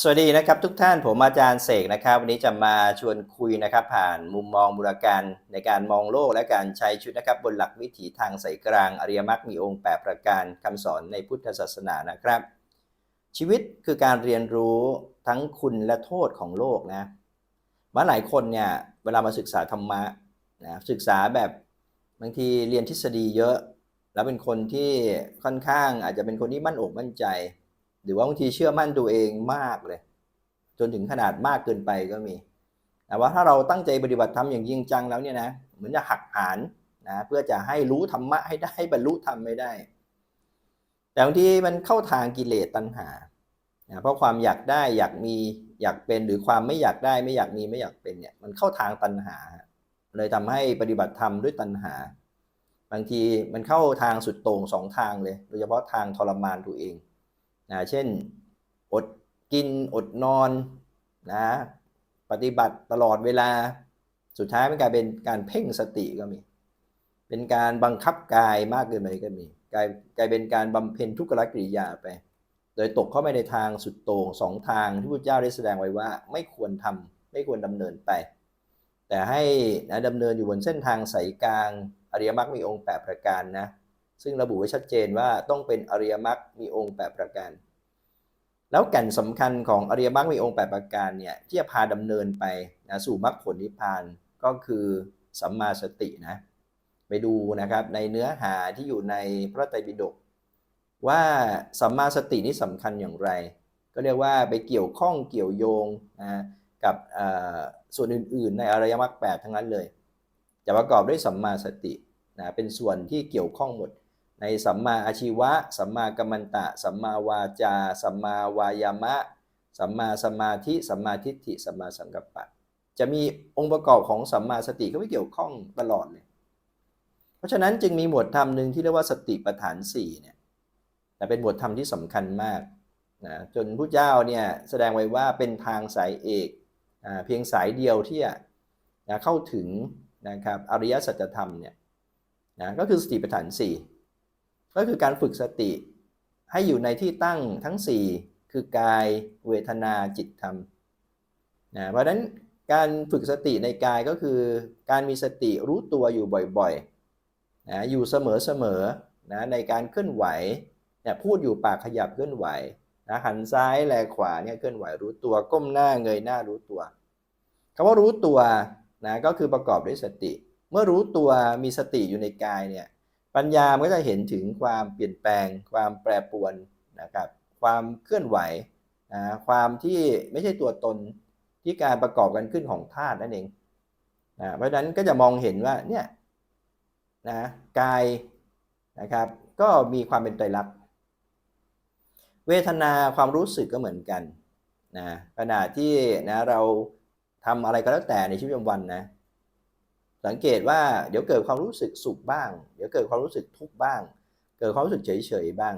สวัสดีนะครับทุกท่านผมอาจารย์เสกนะครับ วันนี้จะมาชวนคุยนะครับผ่านมุมมองบูรการในการมองโลกและการใช้ชีวิตนะครับบนหลักวิถีทางสายกลางอริยมรรคมีองค์ 8 ประการคำสอนในพุทธศาสนานะครับ ชีวิตคือการเรียนรู้ทั้งคุณและโทษของโลกนะมาหลายคนเนี่ยเวลามาศึกษาธรรมะนะศึกษาแบบบางทีเรียนทฤษฎีเยอะ แล้วเป็นคนที่ค่อนข้างอาจจะเป็นคนที่มั่นอกมั่นใจ หรือว่าบางทีเชื่อมั่นตัวเองมากเลย จนถึงขนาดมากเกินไปก็มีแต่ว่าถ้าเราตั้งใจปฏิบัติธรรมอย่างจริงจังแล้วเนี่ยนะเหมือนจะหักหานนะเพื่อจะให้รู้ธรรมะให้ได้บรรลุธรรมไม่ได้ แต่บางทีมันเข้าทางกิเลสตัณหานะเพราะความอยากได้อยากมีอยากเป็นหรือความไม่อยากได้ไม่อยากมีไม่อยากเป็นเนี่ยมันเข้าทางตัณหา เลยทำให้ปฏิบัติธรรมด้วยตัณหา บางทีมันเข้าทางสุดโต่งสองทางเลยโดยเฉพาะทางทรมานตัวเอง นะเช่นอดกินอดนอนนะปฏิบัติตลอดเวลาสุดท้ายมันกลายเป็นการเพ่งสติก็มี เป็นการบังคับกายมากเกินไปก็มีกลายกลายเป็นการบำเพ็ญทุกขกิริยาไป โดยตกเข้าไปในทางสุดโต่งสองทางที่พระเจ้าได้แสดงไว้ว่า ไม่ควรทำไม่ควรดำเนินไป แต่ให้นะดำเนินอยู่บนเส้นทางสายกลางอริยมรรคมีองค์ 8 ประการนะ ซึ่งระบุไว้ชัดเจนว่าต้องเป็นอริยมรรคมีองค์8ประการ แล้วแก่นสำคัญของอริยมรรคมีองค์8ประการเนี่ยที่จะพาดำเนินไปนะสู่มรรคผลนิพพานก็คือสัมมาสตินะไปดูนะครับในเนื้อหาที่อยู่ในพระไตรปิฎกว่าสัมมาสตินี่สำคัญอย่างไร ก็เรียกว่าไปเกี่ยวข้องเกี่ยวโยงนะกับส่วนอื่น ๆ ในอริยมรรคแปดทั้งนั้นเลย จะประกอบด้วยสัมมาสตินะเป็นส่วนที่เกี่ยวข้องหมด ในสัมมาอาชีวะ สัมมากัมมันตะ สัมมาวาจา สัมมาวายามะ สัมมาสมาธิ สัมมาทิฏฐิ สัมมาสังกัปปะ จะมีองค์ประกอบของสัมมาสติก็ไม่เกี่ยวข้องตลอดเลย เพราะฉะนั้นจึงมีหมวดธรรมหนึ่งที่เรียกว่าสติปัฏฐาน4เนี่ยแต่เป็นหมวดธรรมที่สำคัญมากนะจนผู้เจ้าเนี่ยแสดงไว้ว่าเป็นทางสายเอกเพียงสายเดียวที่จะเข้าถึงนะครับอริยสัจธรรมเนี่ยนะก็คือสติปัฏฐาน4 ก็คือการฝึกสติให้อยู่ในที่ตั้งทั้ง 4 คือกายเวทนาจิตธรรมนะเพราะฉะนั้นการฝึกสติในกายก็คือ การมีสติรู้ตัวอยู่บ่อยๆนะอยู่เสมอๆนะในการเคลื่อนไหวเนี่ยพูดอยู่ปากขยับเคลื่อนไหวนะหันซ้ายแลขวาเนี่ยเคลื่อนไหวรู้ตัวก้มหน้าเงยหน้ารู้ตัวคำว่ารู้ตัวนะก็คือประกอบด้วยสติ เมื่อรู้ตัวมีสติอยู่ในกายเนี่ย ปัญญามันก็จะเห็นถึงความเปลี่ยนแปลง ความแปรปรวนนะครับ ความเคลื่อนไหวนะความที่ไม่ใช่ตัวตนที่การประกอบกันขึ้นของธาตุนั่นเองนะเพราะฉะนั้นก็จะมองเห็นว่าเนี่ยนะกายนะครับ ก็มีความเป็นไตรลักษณ์เวทนาความรู้สึกก็เหมือนกันนะขณะที่นะเราทำอะไรก็แล้วแต่ในชีวิตประจำวันนะ สังเกตว่าเดี๋ยวเกิดความรู้สึกสุขบ้าง เดี๋ยวเกิดความรู้สึกทุกข์บ้าง เกิดความรู้สึกเฉยๆบ้าง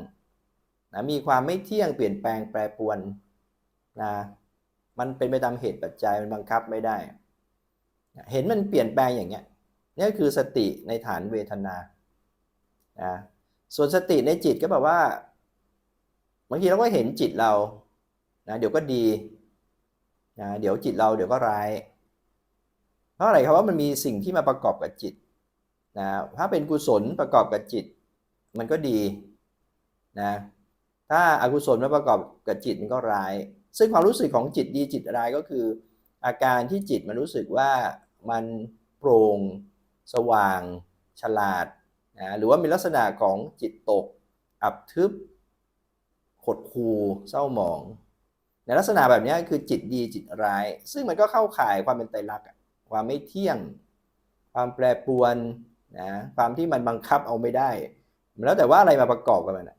นะมีความไม่เที่ยงเปลี่ยนแปลงแปรปรวนนะมันเป็นไปตามเหตุปัจจัยมันบังคับไม่ได้ เห็นมันเปลี่ยนแปลงอย่างเงี้ยนี่คือสติในฐานเวทนานะส่วนสติในจิตก็แบบว่าบางทีเราก็เห็นจิตเรานะเดี๋ยวก็ดีนะเดี๋ยวจิตเราเดี๋ยวก็ร้าย เพราะอะไรครับว่ามันมีสิ่งที่มาประกอบกับจิตนะถ้าเป็นกุศลประกอบกับจิต มันก็ดีนะถ้าอากุศลมาประกอบกับจิตมันก็ร้าย ซึ่งความรู้สึกของจิตดีจิตร้ายก็คือ อาการที่จิตมันรู้สึกว่ามันโปร่ง สว่าง ฉลาดนะหรือว่ามีลักษณะของจิตตก อับทึบหดหู่เศร้าหมอง ในลักษณะแบบนี้คือจิตดีจิตร้าย ซึ่งมันก็เข้าข่ายความเป็นไตรลักษณ์ ความไม่เที่ยง ความแปรปรวนนะความที่มันบังคับเอาไม่ได้ แล้วแต่ว่าอะไรมาประกอบกับมันนะ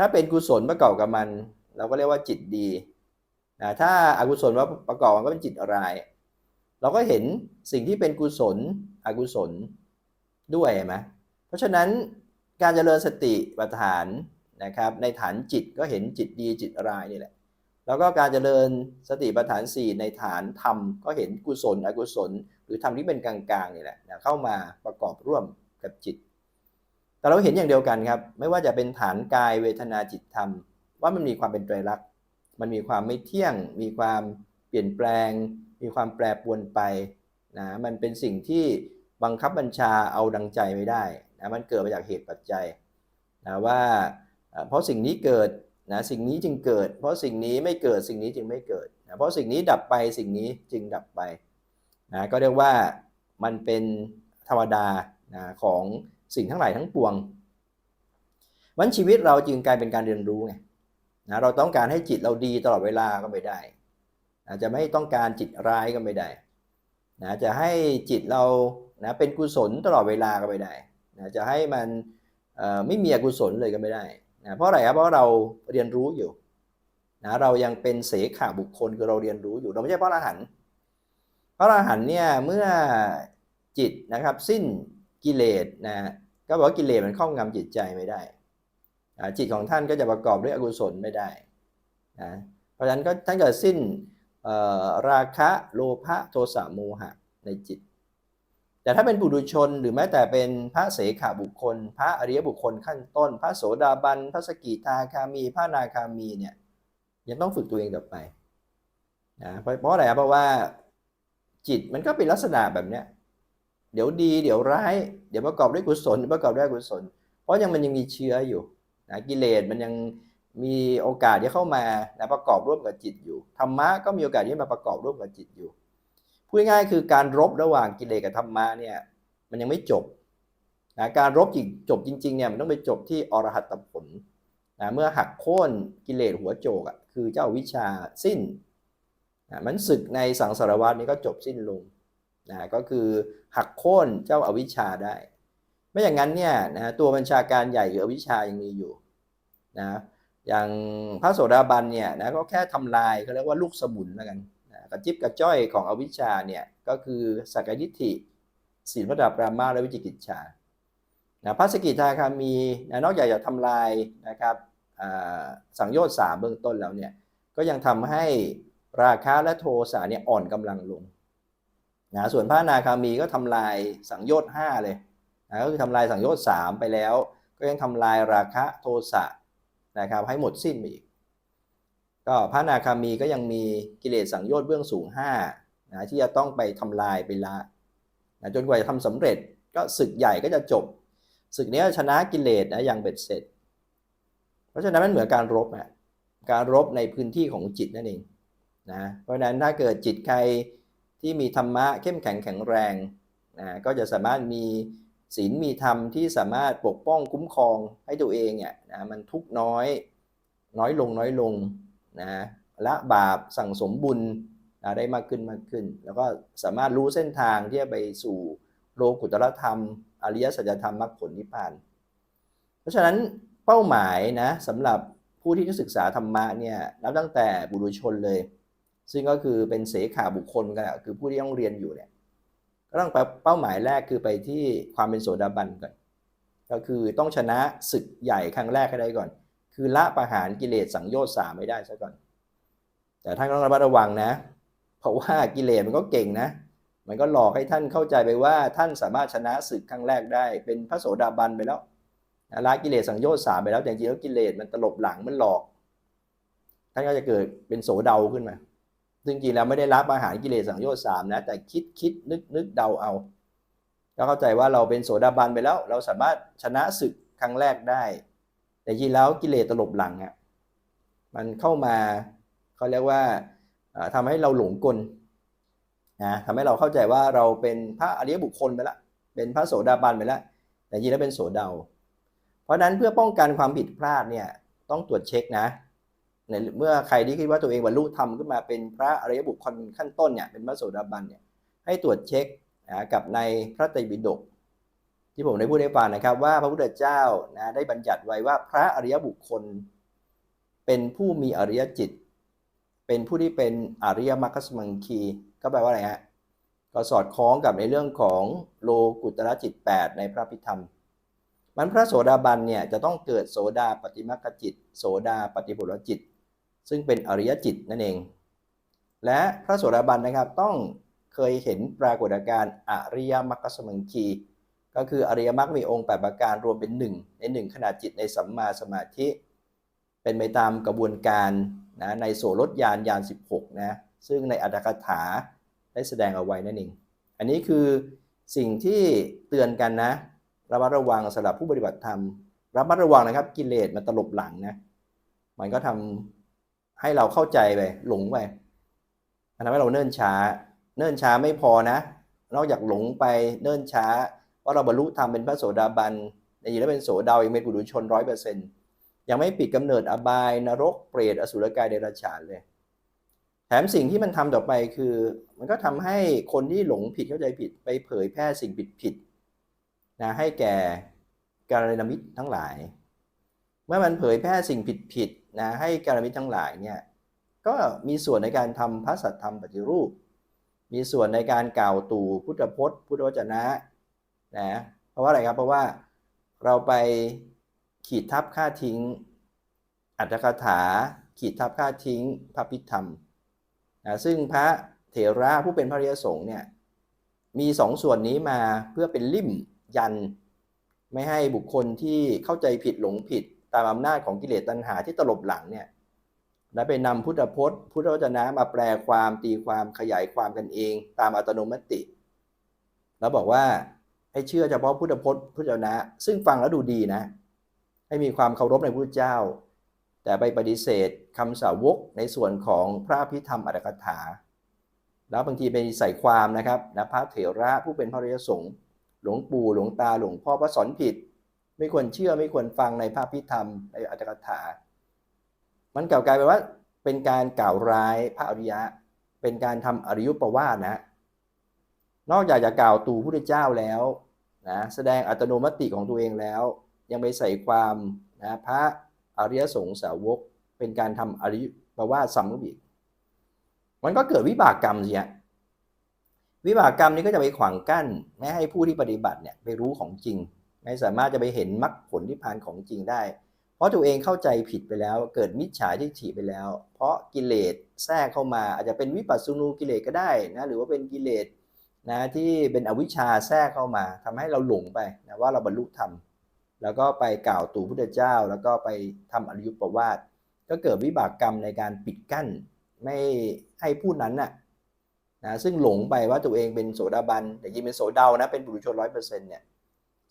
ถ้าเป็นกุศลประกอบกับมัน เราก็เรียกว่าจิตดีนะถ้าอากุศลว่าประกอบมันก็เป็นจิตร้าย เราก็เห็นสิ่งที่เป็นกุศลอกุศลด้วยไหมเพราะฉะนั้นการเจริญสติปัฏฐานนะครับในฐานจิตก็เห็นจิตดีจิตร้ายนี่แหละ แล้วก็การเจริญสติปัฏฐาน 4 ในฐานธรรม ก็เห็นกุศลอกุศล หรือธรรมที่เป็นกลางๆนี่แหละเข้ามาประกอบร่วมกับจิต แต่เราเห็นอย่างเดียวกันครับ ไม่ว่าจะเป็นฐานกายเวทนาจิตธรรม ว่ามันมีความเป็นไตรลักษณ์มันมีความไม่เที่ยง มีความเปลี่ยนแปลง มีความแปรปรวนไปนะมันเป็นสิ่งที่บังคับบัญชาเอาดังใจไม่ได้นะมันเกิดมาจากเหตุปัจจัยนะว่าเอ่อเพราะสิ่งนี้เกิด นะสิ่งนี้จึงเกิด เพราะสิ่งนี้ไม่เกิดสิ่งนี้จึงไม่เกิดนะเพราะสิ่งนี้ดับไปสิ่งนี้จึงดับไปนะก็เรียกว่ามันเป็นธรรมดานะของสิ่งทั้งหลายทั้งปวงวันชีวิตเราจึงกลายเป็นการเรียนรู้ไงนะเราต้องการให้จิตเราดีตลอดเวลาก็ไม่ได้นะจะไม่ต้องการจิตร้ายก็ไม่ได้นะจะให้จิตเรานะเป็นกุศลตลอดเวลาก็ไม่ได้นะจะให้มันไม่มีอกุศลเลยก็ไม่ได้ นะเพราะอะไรครับเพราะเราเรียนรู้อยู่นะเรายังเป็นเสขาบุคคลคือเราเรียนรู้อยู่เราไม่ใช่พระอรหันต์พระอรหันต์เนี่ยเมื่อจิตนะครับสิ้นกิเลสนะก็บอกว่ากิเลสมันครอบงำจิตใจไม่ได้ จิตของท่านก็จะประกอบด้วยอกุศลไม่ได้นะเพราะฉะนั้นก็ท่านเกิดสิ้นราคะโลภะโทสะโมหะในจิต แต่ถ้าเป็นบุรุชนหรือแม้แต่เป็นพระเสขาบุคคล พระอริยบุคคลขั้นต้น พระโสดาบัน พระสกิทาคามี พระนาคามีเนี่ยยังต้องฝึกตัวเองต่อไปนะเพราะอะไรครับเพราะว่าจิตมันก็เป็นลักษณะแบบเนี้ยเดี๋ยวดี เดี๋ยวร้าย เดี๋ยวประกอบด้วยกุศลประกอบด้วยอกุศล เพราะยังมันยังมีเชื้ออยู่นะกิเลสมันยังมีโอกาสที่เข้ามานะประกอบร่วมกับจิตอยู่ธรรมะก็มีโอกาสที่มาประกอบร่วมกับจิตอยู่ พูดง่ายคือการรบระหว่างกิเลสกับธรรมะเนี่ยมันยังไม่จบนะการรบจริงจบจริงๆเนี่ยมันต้องไปจบที่อรหัตผลนะเมื่อหักโค่นกิเลสหัวโจกอะคือเจ้าวิชาสิ้นนะมันศึกในสังสารวัฏนี้ก็จบสิ้นลงนะก็คือหักโค่นเจ้าอาวิชชาได้ ไม่อย่างนั้นเนี่ยนะตัวบัญชาการใหญ่หรืออวิชชายังมีอยู่นะอย่างพระโสดาบันเนี่ยนะก็แค่ทำลายเขาเรียกว่าลูกสมุนแล้วกัน กระจิบกระจ้อยของอวิชชาเนี่ยก็คือสักยิทธิศีลพระดาปรามาและวิจิกิจฉานะพระสกิทาคามีนะนอกจากจะทำลายนะครับสังโยชน์สามเบื้องต้นแล้วเนี่ยก็ยังทำให้ราคะและโทสะเนี่ยอ่อนกำลังลงนะส่วนพระนาคามีก็ทำลายสังโยชน์ห้าเลยนะก็คือทำลายสังโยชน์สามไปแล้ว ก็ยังทำลายราคะโทสะนะครับให้หมดสิ้นไปอีก ก็พระนาคามีก็ยังมีกิเลสสังโยชน์เบื้องสูง5นะที่จะต้องไปทำลายไปละนะจนกว่าจะทำสำเร็จก็ศึกใหญ่ก็จะจบศึกนี้ชนะกิเลสนะอย่างเบ็ดเสร็จ เพราะฉะนั้นมันเหมือนการรบอะการรบในพื้นที่ของจิตนั่นเองนะเพราะฉะนั้นถ้าเกิดจิตใครที่มีธรรมะเข้มแข็งแข็งแรงนะก็จะสามารถมีศีลมีธรรมที่สามารถปกป้องคุ้มครองให้ตัวเองเนี่ยนะมันทุกน้อยน้อยลงน้อยลง นะละบาปสั่งสมบุญนะได้มากขึ้นมากขึ้น แล้วก็สามารถรู้เส้นทางที่จะไปสู่โลกุตตรธรรม อริยสัจธรรมมรรคผลนิพพาน เพราะฉะนั้นเป้าหมายนะสำหรับผู้ที่จะศึกษาธรรมะเนี่ยนับตั้งแต่บุรุชนเลย ซึ่งก็คือเป็นเสขาบุคคลกันคือผู้ที่ต้องเรียนอยู่เนี่ยก็ต้องไปเป้าหมายแรกคือไปที่ความเป็นโสดาบันก่อน ก็คือต้องชนะศึกใหญ่ครั้งแรกให้ได้ก่อน คือละประหารกิเลสสังโยชน์สามไม่ได้ซะก่อน แต่ท่านก็ต้องระมัดระวังนะ เพราะว่ากิเลสมันก็เก่งนะ มันก็หลอกให้ท่านเข้าใจไปว่าท่านสามารถชนะศึกครั้งแรกได้ เป็นพระโสดาบันไปแล้วละกิเลสสังโยชน์สามไปแล้วแต่จริงๆแล้วกิเลสมันตลบหลังมันหลอก ท่านก็จะเกิดเป็นโสเดาขึ้นมา ซึ่งจริงแล้วไม่ได้รับอาหารกิเลสสังโยชน์สามนะ แต่คิดคิดนึกนึกเดาเอาแล้วเข้าใจว่าเราเป็นโสดาบันไปแล้ว เราสามารถชนะศึกครั้งแรกได้ แต่จริงแล้วกิเลสตลบหลังอะมันเข้ามาเขาเรียกว่าทำให้เราหลงกลนะทำให้เราเข้าใจว่าเราเป็นพระอริยบุคคลไปแล้วเป็นพระโสดาบันไปแล้วแต่จริงแล้วเป็นโสดาเพราะฉะนั้นเพื่อป้องกันความผิดพลาดเนี่ยต้องตรวจเช็คนะในเมื่อใครที่คิดว่าตัวเองบรรลุธรรมขึ้นมาเป็นพระอริยบุคคลขั้นต้นเนี่ยเป็นพระโสดาบันเนี่ยให้ตรวจเช็คนะกับในพระไตรปิฎก ที่ผมได้พูดให้ฟังนะครับ ว่าพระพุทธเจ้านะได้บัญญัติไว้ว่าพระอริยบุคคล เป็นผู้มีอริยจิต เป็นผู้ที่เป็นอริยมรรคสมังคี ก็แปลว่าอะไรฮะก็สอดคล้องกับในเรื่องของโลกุตระจิต 8 ในพระพิธรรม มันพระโสดาบันเนี่ยจะต้องเกิดโสดาปฏิมัคจิต โสดาปฏิผลจิต ซึ่งเป็นอริยจิตนั่นเอง และพระโสดาบันนะครับต้องเคยเห็นปรากฏการณ์อริยมรรคสมังคี ก็คืออริยมรรคมีองค์ 8 ประการรวมเป็นหนึ่งในหนึ่งขณะจิตในสัมมาสมาธิ เป็นไปตามกระบวนการนะในโสรถยานยาน 16นะซึ่งในอัตถกถาได้แสดงเอาไว้นั่นเอง อันนี้คือสิ่งที่เตือนกันนะระมัดระวังสำหรับผู้ปฏิบัติธรรมระมัดระวังนะครับกิเลสมันตลบหลังนะมันก็ทำให้เราเข้าใจไปหลงไปมันทำให้เราเนิ่นช้า เนิ่นช้าไม่พอนะ นอกจากหลงไปเนิ่นช้า ว่าเราบรรลุธรรมเป็นพระโสดาบันในยีแล้วเป็นโสดายังเป็นปุถุชนร้อยเปอร์เซ็นต์ยังไม่ปิดกำเนิดอบายนรกเปรตอสุรกายเดรัจฉานเลย แถมสิ่งที่มันทำต่อไปคือ มันก็ทำให้คนที่หลงผิดเข้าใจผิดไปเผยแพร่สิ่งผิดผิดนะให้แก่การณมิตรทั้งหลาย เมื่อมันเผยแพร่สิ่งผิดผิดนะให้การณมิตรทั้งหลายเนี่ยก็มีส่วนในการทำพระสัทธรรมปฏิรูป มีส่วนในการกล่าวตู่พุทธพจน์ พุทธวจนะ นะเพราะว่าอะไรครับเพราะว่าเราไปขีดทับค่าทิ้ง อัตถกถา ขีดทับค่าทิ้งพระพิธรรมนะซึ่งพระเถระผู้เป็นพระริยสงฆ์เนี่ยมีสองส่วนนี้มาเพื่อเป็นลิ่มยัน ไม่ให้บุคคลที่เข้าใจผิดหลงผิดตามอำนาจของกิเลสตัณหาที่ตลบหลังเนี่ยและไปนำพุทธพจน์ พุทธวจนะมาแปลความตีความขยายความกันเอง ตามอัตโนมัติ แล้วบอกว่า ให้เชื่อเฉพาะพุทธพจน์พุทธวจนะ ซึ่งฟังแล้วดูดีนะ ให้มีความเคารพในพระพุทธเจ้า แต่ไปปฏิเสธคำสาวกในส่วนของพระพิธรรมอัตถกถา แล้วบางทีไปใส่ความนะครับนะพระเถระผู้เป็นพระริยสงฆ์หลวงปู่หลวงตาหลวงพ่อพระสอนผิด ไม่ควรเชื่อไม่ควรฟังในพระพิธรรมในอัตถกถา มันกล่าวกลายไปว่าเป็นการกล่าวร้ายพระอริยะ เป็นการทำอริยุปวาทนะ นอกจากจะกล่าวตู่พระพุทธเจ้าแล้ว นะแสดงอัตโนมติของตัวเองแล้ว ยังไปใส่ความนะพระอริยสงฆ์สาวกเป็นการทำอริยุปวาทซ้ำอีกมันก็เกิดวิบากกรรมสิฮะวิบากกรรมนี้ก็จะไปขวางกั้น ไม่ให้ผู้ที่ปฏิบัติเนี่ยไปรู้ของจริง ไม่สามารถจะไปเห็นมรรคผลที่พานของจริงได้ เพราะตัวเองเข้าใจผิดไปแล้ว เกิดมิจฉาทิฏฐิไปแล้ว เพราะกิเลสแทรกเข้ามาอาจจะเป็นวิปัสสนูกิเลสก็ได้นะหรือว่าเป็นกิเลส นะที่เป็นอวิชชาแทรกเข้ามาทำให้เราหลงไปนะว่าเราบรรลุธรรมแล้วก็ไปกล่าวตู่พุทธเจ้า แล้วก็ไปทำอริยุปวาทก็เกิดวิบากกรรมในการปิดกั้นไม่ให้ผู้นั้นน่ะนะซึ่งหลงไปว่าตัวเองเป็นโสดาบันแต่จริงเป็นโสเดานะเป็นบุรุชนร้อยเปอร์เซ็นต์เนี่ย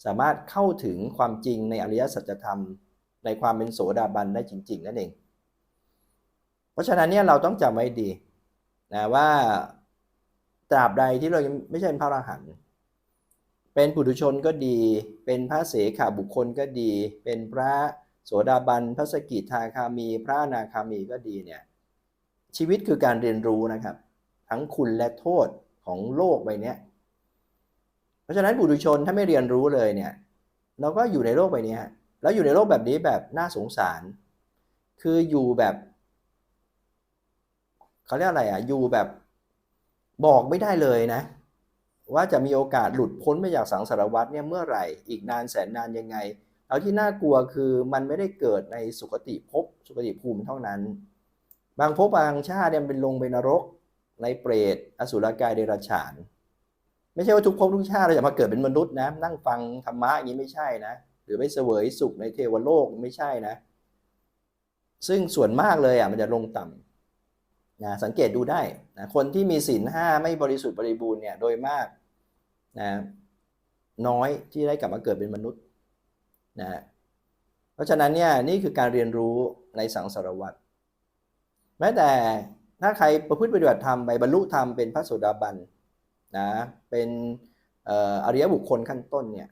สามารถเข้าถึงความจริงในอริยสัจธรรม ในความเป็นโสดาบันได้จริง ๆ นั่นเอง เพราะฉะนั้นเนี่ยเราต้องจำไว้ดีนะว่า ตราบใดที่เรายังไม่ใช่เป็นพระอรหันต์เป็นปุถุชนก็ดี เป็นพระเสขาบุคคลก็ดี เป็นพระโสดาบัน พระสกิทาคามี พระนาคามีก็ดีเนี่ย ชีวิตคือการเรียนรู้นะครับ ทั้งคุณและโทษของโลกใบนี้เพราะฉะนั้นปุถุชนถ้าไม่เรียนรู้เลยเนี่ย เราก็อยู่ในโลกใบนี้แล้วอยู่ในโลกแบบนี้แบบน่าสงสาร คืออยู่แบบเขาเรียกอะไรอะ อยู่แบบ บอกไม่ได้เลยนะ ว่าจะมีโอกาสหลุดพ้นไปจากสังสารวัฏเนี่ยเมื่อไหร่อีกนานแสนนานยังไงเอาที่น่ากลัวคือมันไม่ได้เกิดในสุคติภพสุคติภูมิเท่านั้น บางภพบางชาติเนี่ยเป็นลงไปนรกในเปรตอสุรกายเดรัจฉาน ไม่ใช่ว่าทุกภพทุกชาติเราจะมาเกิดเป็นมนุษย์นะ นั่งฟังธรรมะอย่างนี้ไม่ใช่นะ หรือไปเสวยสุขในเทวโลกไม่ใช่นะ ซึ่งส่วนมากเลยอะมันจะลงต่ำ นะสังเกตดูได้นะคนที่มีศีลห้าไม่บริสุทธิ์บริบูรณ์เนี่ยโดยมากนะน้อยที่ได้กลับมาเกิดเป็นมนุษย์นะเพราะฉะนั้นเนี่ยนี่คือการเรียนรู้ในสังสารวัฏแม้แต่ถ้าใครประพฤติปฏิบัติธรรมไปบรรลุธรรมเป็นพระโสดาบันนะเป็นอริยบุคคลขั้นต้นเนี่ย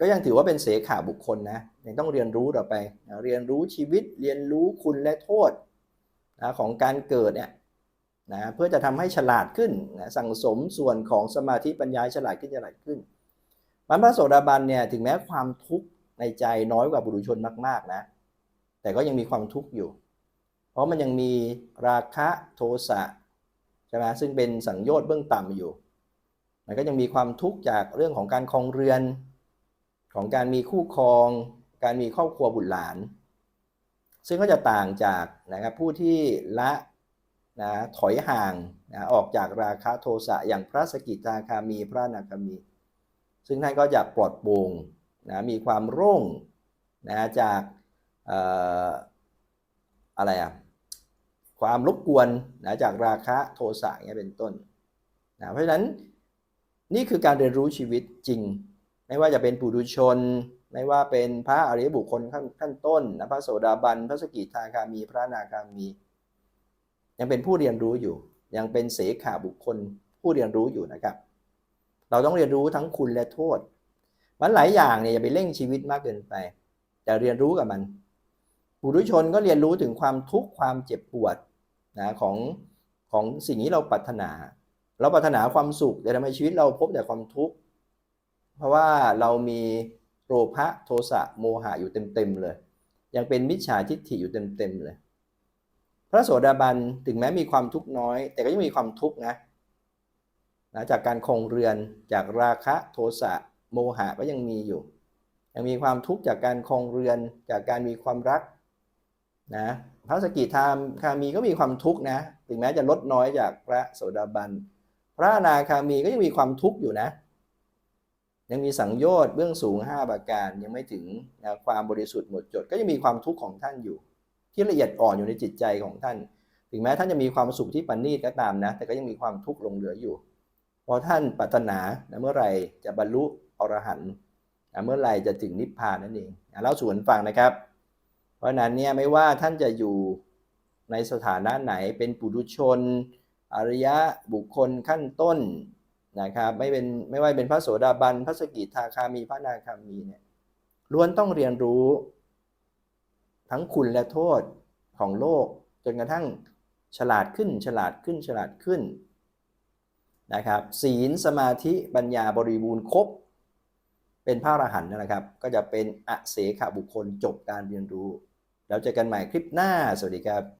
ก็ยังถือว่าเป็นเสขาบุคคลนะยังต้องเรียนรู้ต่อไปนะเรียนรู้ชีวิตเรียนรู้คุณและโทษ นะของการเกิดเนี่ยนะเพื่อจะทำให้ฉลาดขึ้นนะสั่งสมส่วนของสมาธิปัญญาฉลาดขึ้นฉลาดขึ้นมันพระโสดาบันเนี่ยถึงแม้ความทุกข์ในใจน้อยกว่าบุรุชนมากๆนะแต่ก็ยังมีความทุกข์อยู่ เพราะมันยังมีราคะโทสะใช่ไหมซึ่งเป็นสังโยชน์เบื้องต่ำอยู่ มันก็ยังมีความทุกข์จากเรื่องของการคลองเรือน ของการมีคู่ครอง การมีครอบครัวบุตรหลาน ซึ่งก็จะต่างจากนะครับผู้ที่ละนะถอยห่างนะออกจากราคะโทสะอย่างพระสกิทาคามีพระนาคามี ซึ่งท่านก็จะปลอดโปร่งนะมีความโร่งนะจากอะไรอะความรบกวนนะจากราคะโทสะอย่างเงี้ยเป็นต้นนะเพราะฉะนั้นนี่คือการเรียนรู้ชีวิตจริง ไม่ว่าจะเป็นปุถุชน ไม่ว่าเป็นพระอริยบุคคลขั้นขั้นต้นนะพระโสดาบัน พระสกิทาคามี พระนาคามี ยังเป็นผู้เรียนรู้อยู่ ยังเป็นเสขาบุคคลผู้เรียนรู้อยู่นะครับ เราต้องเรียนรู้ทั้งคุณและโทษ มันหลายอย่างเนี่ยอย่าไปเร่งชีวิตมากเกินไป แต่เรียนรู้กับมันปุถุชนก็เรียนรู้ถึงความทุกข์ความเจ็บปวดนะของของสิ่งที่เราปรารถนา เราปรารถนาความสุขแต่ทำไมชีวิตเราพบแต่ความทุกข์เพราะว่าเรามี โลภะโทสะโมหะอยู่เต็มๆเลย ยังเป็นมิจฉาทิฏฐิอยู่เต็มๆเลย พระโสดาบันถึงแม้มีความทุกข์น้อย แต่ก็ยังมีความทุกข์นะนะจากการคงเรือนจากราคะโทสะโมหะก็ยังมีอยู่ ยังมีความทุกข์จากการคงเรือนจากการมีความรักนะพระสกิทามคามีก็มีความทุกข์นะ ถึงแม้จะลดน้อยจากพระโสดาบัน พระอนาคามีก็ยังมีความทุกข์อยู่นะ ยังมีสังโยชน์เบื้องสูง 5 ประการยังไม่ถึงนะความบริสุทธิ์หมดจด ก็ยังมีความทุกข์ของท่านอยู่ ที่ละเอียดอ่อนอยู่ในจิตใจของท่าน ถึงแม้ท่านจะมีความสุขที่ปานนีตก็ตามนะ แต่ก็ยังมีความทุกข์หลงเหลืออยู่พราะท่านปรารถนานะเมื่อไหร่จะบรรลุอรหันต์นะเมื่อไหร่จะถึงนิพพานนั่นเองอะเล่าสู่กันฟังนะครับ เพราะฉะนั้นเนี่ยไม่ว่าท่านจะอยู่ในสถานะไหนเป็นปุถุชน อริยะบุคคลขั้นต้น นะครับไม่เป็นไม่ว่าเป็นพระโสดาบันพระสกิทาคามีพระนาคามีเนี่ยล้วนต้องเรียนรู้ทั้งคุณและโทษของโลก จนกระทั่งฉลาดขึ้นฉลาดขึ้นฉลาดขึ้นนะครับศีลสมาธิปัญญาบริบูรณ์ครบ เป็นพระอรหันต์นะครับ ก็จะเป็นอเสขบุคคลจบการเรียนรู้ แล้วเจอกันใหม่คลิปหน้าสวัสดีครับ